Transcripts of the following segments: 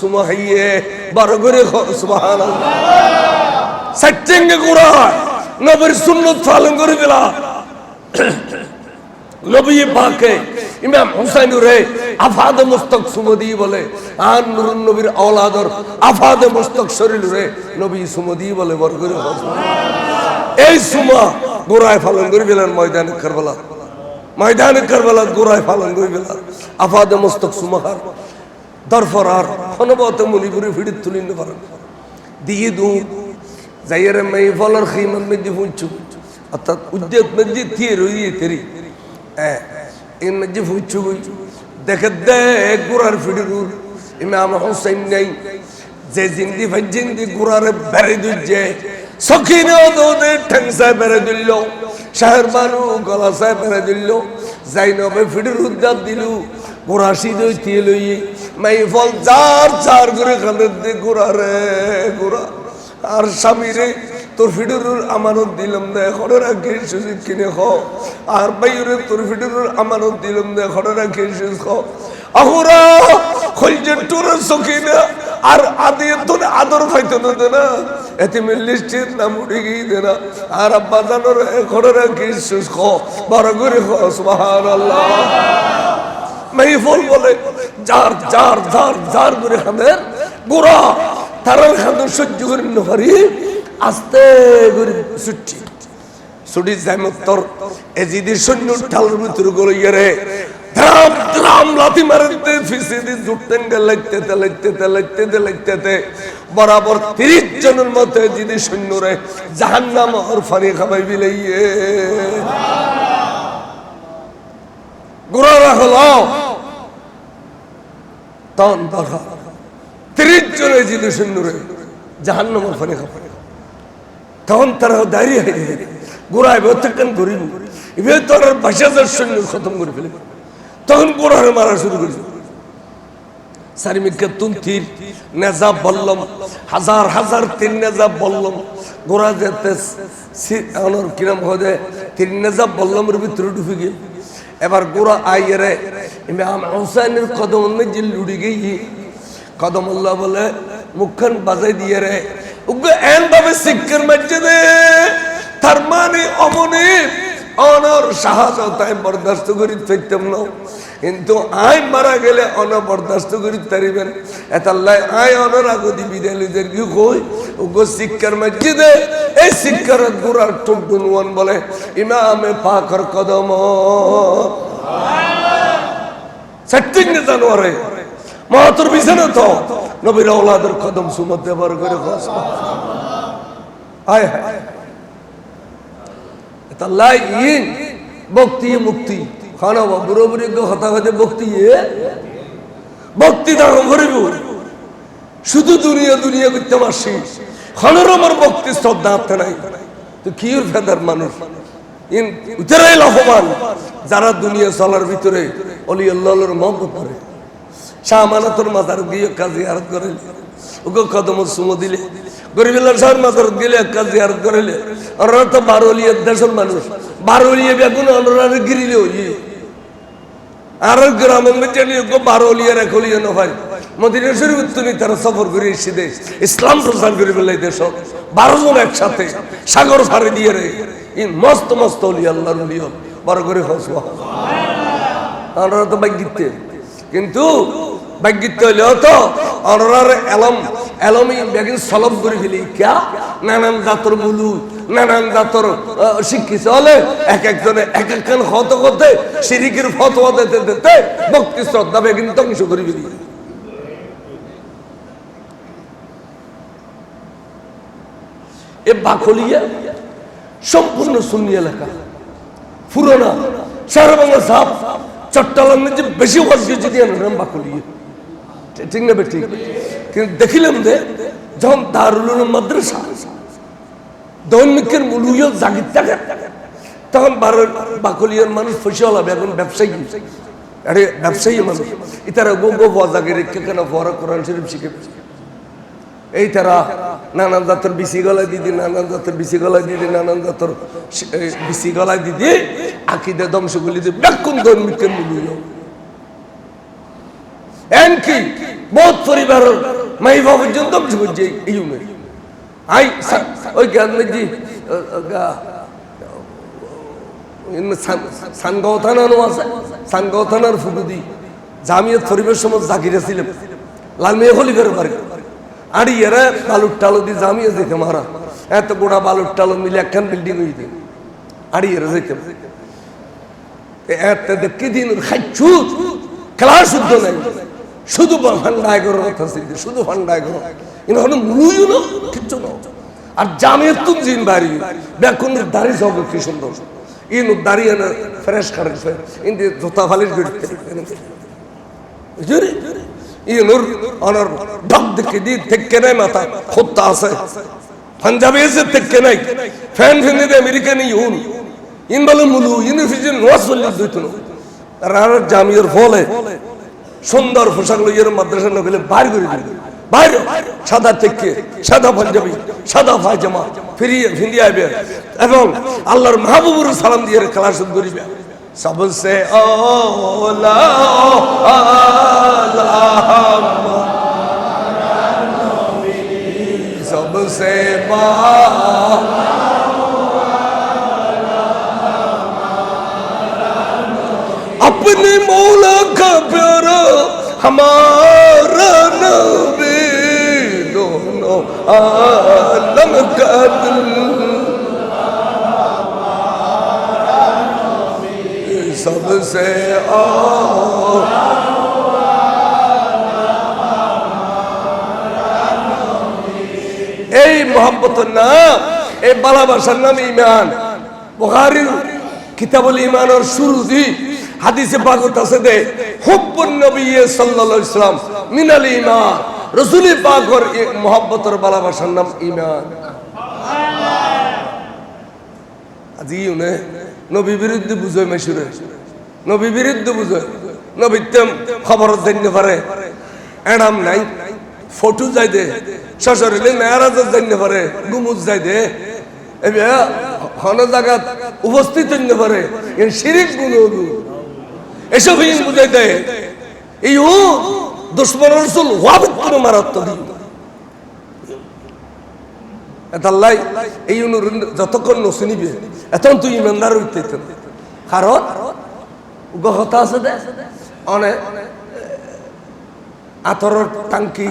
সুমাহাইয়ে বড় করে সুবাহান সত্যঙ্গে গুড়া নবীর সুন্নত করে নবী পাকে ইমাম হুসাইন রে, আফাদ মুস্তক সুমদি বলে। আন নুরুন নবীর আওলাদর আফাদ মুস্তক শরীর রে, নবী সুমদি বলে করে এই সুমা গোড়ায় করে ময়দানে কারবালা। ময়দানে কারবালা গোড়ায় ফালন করে দিলেন। আফাদ মুস্তক সুমাহার। দরফর আর খনবত মণিপুরে ফিড়িত তুলি নে পারেন দিয়ে দু, যাইয়ের মেয়ে ফলর খিমান মেজি ফুঁচু। অর্থাৎ উদ্যোগ মেজি থিয়ে রইয়ে তেরি। হ্যাঁ এই মেজি ফুঁচু। দেখে দেখ গুড়ার ফিডিরুর ইমাম হোসেন নেই। যে জিন্দি ভাই জিন্দি গুড়ারে বেড়ে দিচ্ছে সখিনে ওদের ঠেংসায় বেড়ে দিল শাহের বানু গলা সাহেব বেড়ে দিল জাইনবে ফিডির উদ্যাপ দিলু। গোড়াশি দই দিয়ে লই মাই ফল চার করে খানের দি গোড়া রে গোড়া আর স্বামী রে, তোর ফিডুরুর আমানত দিলাম দে খড়ে রাখি সুযোগ কিনে খ। আর বাইরে তোর ফিডুরুর আমানত দিলাম দে খড়ে রাখি সুযোগ খ। আহুরা, খলজে টুরে সকিনা আর আদি তোর আদর পাইতো না দে না এতে মিলিস্টির নাম উঠে গিয়ে দে না আর আব্বা জানোর খড়ে রাখি খ। বড় করে খ, সুবহানাল্লাহ। মাইফল বলে যার যার যার যার করে খানের গোড়া তারার সহ্য করে নহারি আস্তে করে ছুটি। যাই তোর। এজিদি সৈন্য ঠালের ভিতরে গলে গেরে ধাম ধাম লাথি মারতে ফিসে দিয়ে জুটতেন লাগতে তে লাগতে তে লাগতে তে লাগতে তে। বরাবর তিরিশ জনের মতো সৈন্য রে জাহান্নাম আর খাবাই বিলাইয়ে গোড়ারা হলো তখন দেখা তিরিশ জনের জিনিস সৈন্যরে জাহান্ন খাবে। তখন তারা দাঁড়িয়ে যায় গোড়ায় প্রত্যেকখান করিব এবার তো হাজার সৈন্য খতম করে ফেলে। তখন গোড়ারে মারা শুরু করেছে। সারিমিকা তুন্তির নেজা বললম, হাজার হাজার তিন নেজা বললম, গোড়া যেতে অনর কিরম হয়ে তিন নেজা বললমের ভিতরে ঢুকে গিয়ে এবার গোড়া আইরে ইমাম হুসাইনের কদম মধ্যে লুড়ি গিয়ে কদম আল্লাহ বলে, মুখখান বাজাই দিয়ে রে। উগ্র এন ভাবে শিক্ষার মসজিদে তার মানে অমনি অনর সাহস আমি বরদাস্ত করি ফেরতাম না। কিন্তু আই মারা গেলে অন বরদাস্ত করি তারিবেন এতাল্লাই আই অনর আগদি বিদ্যালয়দের কি কই? উগ্র শিক্ষার মসজিদে এই শিক্ষার গুড়ার দুনওয়ান বলে, ইমামে পাকর কদম। বিছানা তো নবীর ওলাদের কদম সুমত ব্যবহার করে ইন ভক্তি মুক্তি খানা বুড়ো ভক্তি ভক্তি করিব শুধু দুনিয়া দুনিয়া করতে পারছি খানের আমার ভক্তি শ্রদ্ধা হাতে নাই তো কি ফেদার মানুষ ইন উতরাই লাভবান যারা দুনিয়া চলার ভিতরে অলি আল্লাহর মত করে শাহ মানাতর মাথার গিয়ে কাজে আর ওকে কদম সুমো দিলে। গরিবেলার শাহর মাথার গেলে কাজ জিয়ারত করিলে ওরা তো বারোলিয়ার দেশের মানুষ। বারোলিয়া বেগুন গিরিলে আর গ্রামের মধ্যে মদিনা শরীফ তুমি তারা সফর করে এসে দেশ। ইসলাম প্রচার করে বেলাই দেশ। বারো জন একসাথে সাগর ফারে দিয়ে রে। মস্ত মস্ত অলি আল্লাহর অলি বড় করে হসবা তো বাইক কিন্তু হইলেও তো এলম সলব করে ফেলি। নানান জাতর মুলু নানান জাতর শিক্ষিত হলে এক একজনে এক একখান হত ফতোয়া দিতে দিতে ভক্তি শ্রদ্ধা বেগিন ধ্বংস করে ফেলি। এ বাকলিয়া সম্পূর্ণ সুন্নি এলাকা, পুরোনা, সারা বাংলা সাপ চট্টগ্রামের যে বেশি ওয়াজ যদি আনলাম বাকলিয়া ঠিক না ঠিক? কিন্তু দেখিলাম যে যখন দারুল মাদ্রাসা, দৈনিকের মূল্য জাগির থাকে তখন বারো বাকলিয়ার মানুষ ফসল হবে এখন ব্যবসায়ী। আরে, ব্যবসায়ী মানুষ। ইতারা গো গো কেন পড়া কোরআন শরীফ শিখে। এই তারা নানান জাতের বিসি গলায় দিদি, নানান জাতের বিসি গলায় দিদি, নানান জাতের বিসি গলায় দিদি আকিদে দিয়ে ব্যাকুন দৈনিকের মূল্য এমনকি বহুত পরিবারের মাইবা পর্যন্ত বুঝছে এই উমের আই ওই গান্ধীজি সানগাঁও থানারও আছে সানগাঁও থানার ফুকুদি জামিয়ত পরিবেশ সময় জাকিরা ছিলেন লালমিয়া খলিফের বাড়ি। আর এরা বালুর টালো দিয়ে জামিয়া যেতে মারা। এত গোড়া বালুর টালো মিলে একখান বিল্ডিং হইতে। আর এরা যেতে এত দেখি দিন খাইছু? খেলা শুদ্ধ নাই। শুধু ফান্ডায় করো কথা শুধু ফান্ডায় করো কিন্তু হলো মুলুইও না, কিচ্ছু না। আর জামিয়াত তুম জিন বাড়ি। বেকুনের দাড়ি সব কি সুন্দর। ইন দাঁড়িয়ে না ফ্রেশ খারে ইন্দি জোতা ফালিশ গড়তে। ইনুর অনর দেখে দি থেকে নাই মাথা খোত্তা আছে। পাঞ্জাবি এসে থেকে নাই ফ্যান ফ্যান দিতে আমেরিকান ইউন। ইন বলে মুলু ইন ফিজিন নোয়াজ বললে দুইতো আর জামিয়ার ফলে সুন্দর পোশাক লইয়ের মাদ্রাসা না গেলে বাইর করে দিবে। বাইরে, সাদা থেকে সাদা পাঞ্জাবি, সাদা পায়জামা, ফিরিয়ে ফিরিয়ে আইবে। এবং আল্লাহর মাহবুবুর সালাম দিয়ে খেলা শুরু করিবে। सबसे ओला आला सबसे बा अपने मौला का प्यारा हमारा नबी दोनों आलम का दिल সে এই মোহাম্মতের নাম, এই ভালোবাসার নাম ইমান বোহারির কিতাবুল ইমানের শুরুজি হাদিসে পাগত আছে দে হুব্বুন নবী সাল্লাল্লাহু মিনাল ইমান রসুলি পাকর মোহাম্মতের ভালোবাসার নাম ইমান আজি নবী বিরুদ্ধে নবী বিরুদ্ধে বুঝায় নবীত্তম খবর জানতে পারে। এডাম নাই, ফটো যাই দে শ্বশুরিলে মেয়ারাজ জানতে পারে, গুমুজ যাই দে। উপস্থিত হইতে পারে শিরিক গুণ এসব ইন এই এই যতক্ষণ নসিনিবে এতন তুই ইমানদার হইতে কারণ গহতা আছে দে। অনেক আতরের টাঙ্কি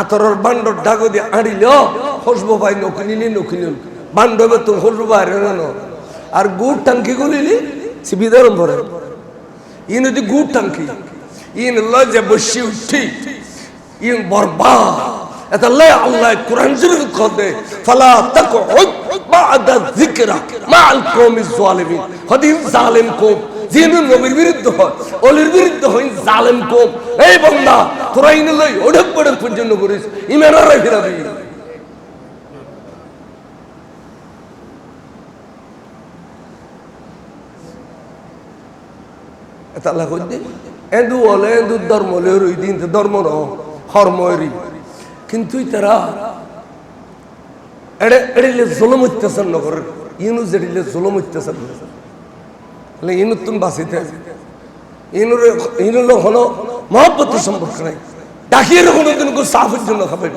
আতরের বান্ডর ডাগো দিয়ে আড়িল হসবো ভাই নকিনিলি নকিনিল বান্ডবে তো হসবো বাইরে না আর গুড় টাঙ্কি গুলিলি সিবিদারম ভরে। ইন যদি গুড় টাঙ্কি ইন বসি উঠি, ইন বরবাদ। এটা লে আল্লাহ কোরআন শরীফ কদে ফালা তাকউদ বাদা যিকরা হদিন জালিম নবীর হয়, অলির জালিম এই বান্দা তোরা লই ওড়ক করিস, ইমান আর ফিরাবি এটা আল্লাহ কই দে? এন্দু ওলে এন্দু ধর্ম, লে রই দিন, ধর্ম ন কিন্তু তারা এড়ে এড়িলে জুলুম অত্যাচার নগর ইনু জেড়িলে জুলুম অত্যাচার তাহলে ইনু তুমি বাঁচিতে ইনুর ইনুর হলো মহব্বতের সম্পর্ক নাই ডাকিয়ে কোনো দিন সাফের জন্য খাবে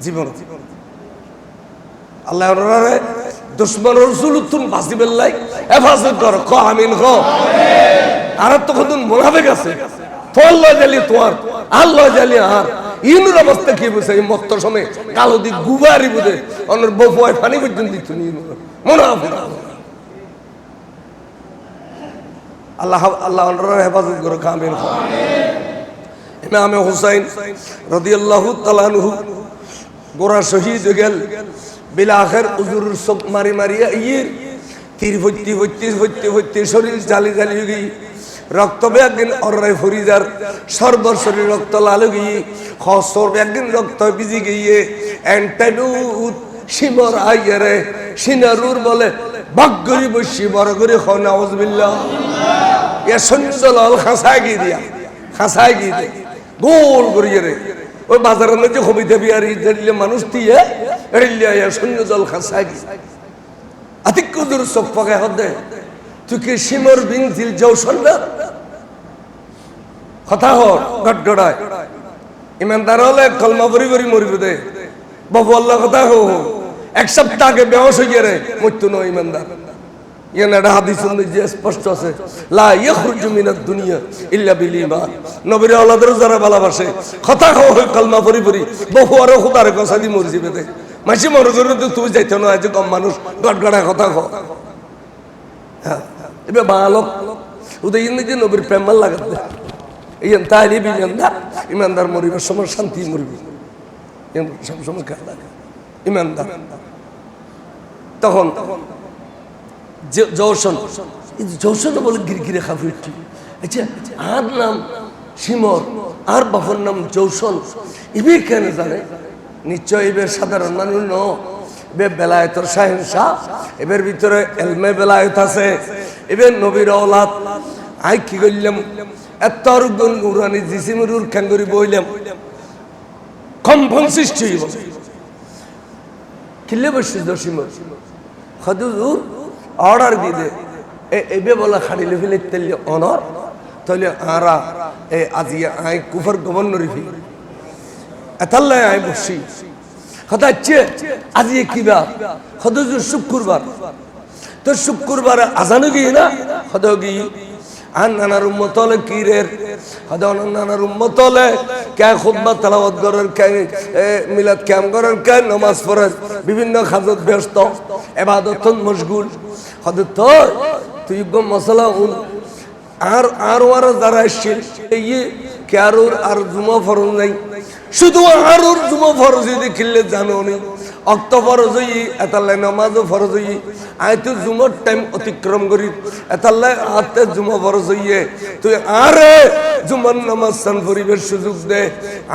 জীবন আল্লাহ দুশ্মন রসুল হেফাজত কর আমিন খ আর তখন মোনাফেক আছে তোর লয় জালি তোমার আর লয় জালি আর ইনুর অবস্থা কি বুঝে এই মত্ত সময় কালো দি গুবারি বুঝে অন্য বউয়ায় পানি পর্যন্ত দিত নি মোনাফেক আল্লাহ আল্লাহ হেফাজত করো কামিন খ ইমামে হুসাইন রাদিয়াল্লাহু তাআলা আনহু গোরা শহীদ গেল। বিলাখের উজুর সব মারি মারিয়া ইয়ের তীর ভর্তি ভর্তি ভর্তি ভর্তি শরীর জালি জালি হয়ে গই রক্ত একদিন অর্রাই ফরিজার সর্বর শরীর রক্ত লাল গিয়ে খসর একদিন রক্ত বিজি গিয়ে এন্টানুত সিমর আইয়ারে, সিনারুর বলে, বাগ্গরি বসি বড় করে খ, নাউজবিল্লাহ। ইয়া সৈন্য দল খাসায় গিয়ে দিয়া, খাসায় গিয়ে দিয়ে, গোল করিয়ে রে। ওই বাজারের মধ্যে কবিতা বিহারি দিলে মানুষ দিয়ে আয়া সৈন্য দল খাসায় গিয়ে। আতিক্য দূর চোখ পাকে হদে তুই কি সিমর বিন দিল যাও সন্না কথা হর গটগড়ায় ইমানদার হলে কলমা ভরি ভরি মরিব দে। বাবু আল্লাহ, কথা হো এক সপ্তাহ আগে বেহস হয়ে রে মৃত্যু নয় ইমানদার। ইয়ান একটা হাদিস যে স্পষ্ট আছে। লা ইয়াখরুজু মিনাদ দুনিয়া ইল্লা বিল ঈমান। নবীর আওলাদের যারা ভালোবাসে কথা কও কলমা ভরি ভরি। বহু আর খুদার কথা দি মরি যাবে দে। মাসি মরে করে তো যাইতে না আজ কম মানুষ গটগড়া কথা কও হ্যাঁ। লাগাতে ইয়ান তাহলে ইমানদার ইমানদার মরিবার সময় শান্তি মরিবি ইয়ান সবসময় খেয়াল লাগে ইমানদার তখন জৌসন জৌসন বলে গিরগিরে খাফিরটি আচ্ছা আর নাম সিমর আর বাবার নাম জৌসন ইবে কেন জানে নিশ্চয় এবার সাধারণ মানুষ ন বেলায়তর শাহিন শাহ এবার ভিতরে এলমে বেলায়ত আছে, এবার নবীর অলাদ আই কি করলাম এত গুণ উড়ানি জিসিমরুর খেঙ্গুরি বইলাম। কম্পন সৃষ্টি হইব। কিল্লে বসছিস দশিমর হদুর অর্ডার দিদে এবে বলা খাড়িলে ফেলে তেলে অনর তাহলে আরা, এ, আজি আই কুফর গভর্নর ফি এতাল্লাই আই বসি হচ্ছে আজি কিবা হদুর শুক্রবার তো শুক্রবার আজানো গিয়ে না? হদ গিয়ে আর নানার উম্মতলে কিরের হদ নানার উম্মতলে কে খুতবা তেলাওয়াত করার কে মিলাদ ক্যাম করার কে, নমাজ পড়ার বিভিন্ন খাজত ব্যস্ত এবাদত মশগুল। হদ তো তুই মশলা উন আর আর আর যারা এসছিল, এই কে আর আর জুমা ফরজ নাই। শুধু ওর জুমা ফরজ যদি খিললে জানো নি অক্ত ফরজ হই এতাল্লাই নমাজও ফরজ। হই আই তুই জুমর টাইম অতিক্রম করি এতাল্লাই হাতে জুমা ফরজ হইয়ে তুই আরে জুমার নামাজ সান পরিবেশ সুযোগ দে।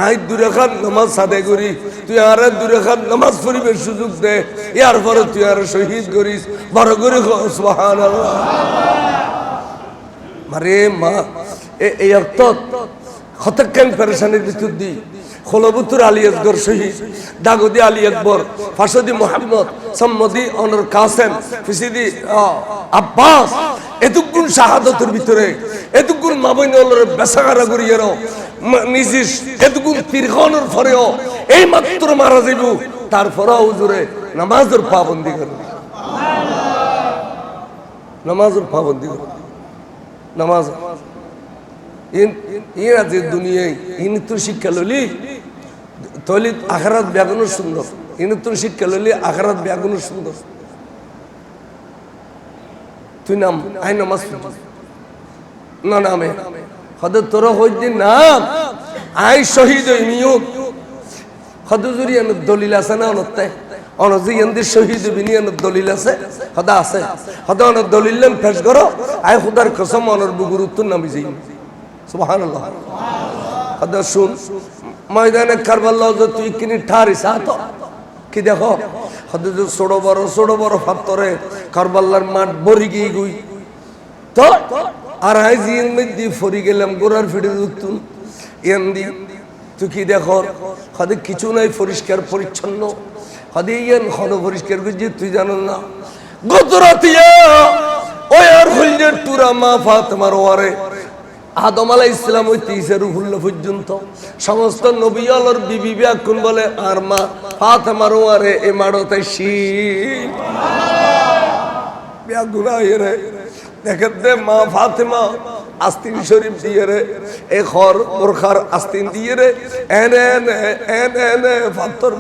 আই দূরে খান নামাজ সাদে করি তুই আরে দূরে খান নামাজ পরিবেশ সুযোগ দে। ইয়ার পরে তুই আর শহীদ করিস বড় করে সুবহানাল্লাহ। মারে মা এই অর্থ হতক্ষণ পেরেশানির ভিতর দি? খোলবুতুর আলী আসগর শহীদ দাগদি আলী আকবর, ফাসদি মোহাম্মদ, সম্মদি অনর কাসেম, ফিসিদি আব্বাস এতগুণ শাহাদতের ভিতরে এতগুণ মাবইনলের বেসাগারা করিয়ের নিজিস এতগুণ তীরখনের ফরেও এই মাত্র মারা যাইব, তারপরেও হুজুরে নামাজের পাবন্দি করবে। নামাজের পাবন্দি করবে। নামাজ। ইন ইন আছে দুনিয়ায় ইন তো শিক্ষা ললি তলি আখারাত ব্যাগুন সুন্দর। ইন তো শিক্ষা ললি আখারাত ব্যাগুন সুন্দর। তুই নাম, আই নামাজ না, নামে। হদে তোর হইদিন নাম। আই শহীদ হই নিয়োগ হদুজুরি এন দলিল আছে না অনত্তায় অনজি এনদের শহীদ বিনিয়ন দলিল আছে? হদা আছে। হদা অন দলিল লেন ফেস করো। আই খুদার কসম অনর বুগুর উত্তর নামি যাই সুবহানাল্লাহ। হদা শুন। ময়দানে কারবাল্লাহ যে তুই কিনি ঠারিস তো। কি দেখো? যে ছোট বড় ছোট বড় ফাত্তরে কারবাল্লার মাঠ বরি গিয়ে গুই। তো, আর জিন মধ্যে ফরি গেলাম গোড়ার ফিরে উত্তুন এন দি, তুই কি দেখো? হদে কিছু নাই পরিষ্কার পরিচ্ছন্ন। হদে ইয়ান হদ পরিষ্কার করছি তুই জানো না। গত রাতিয়া ওই আর হইলের তুরা মা ফাতেমার ওয়ারে। আদম আলাই ইসলাম ওই তিসে রুহুল্লা পর্যন্ত সমস্ত নবী আলোর বিবি ব্যাকুন বলে, আর মা ফাতেমার ওয়ারে এ মাড়তে শীত ব্যাগুনা রে, দেখেন দে মা ফাতেমা আস্তিন শরীফ দিয়ে রে, এ খর বোরখার আস্তিন দিয়ে রে, এনে এনে এনে এনে, ফাত্তর